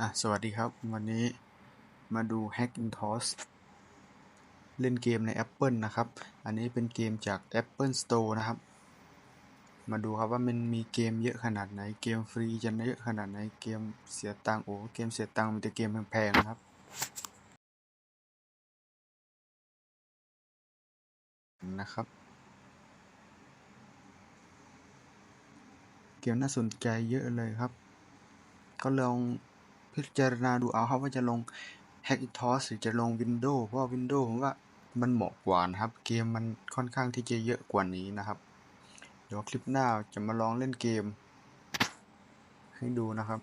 อะสวัสดีครับ วันนี้มาดู Hackintosh เล่นเกมใน Apple นะครับ อันนี้เป็นเกมจาก Apple Store นะครับ มาดูครับว่ามันมีเกมเยอะขนาดไหน เกมฟรีจะเยอะขนาดไหน เกมเสียตังค์โอ้ เกมเสียตังค์มีแต่เกมแพงๆนะครับ นะครับ เกมน่าสนใจเยอะเลยครับ ก็ลอง พิจารณาดูเอาครับว่าจะลง Hackintosh หรือจะลง Windows เพราะว่า Windows ผมว่ามันเหมาะกว่านะครับ เกมมันค่อนข้างที่จะเยอะกว่านี้นะครับ เดี๋ยวคลิปหน้าจะมาลองเล่นเกม ให้ดูนะครับ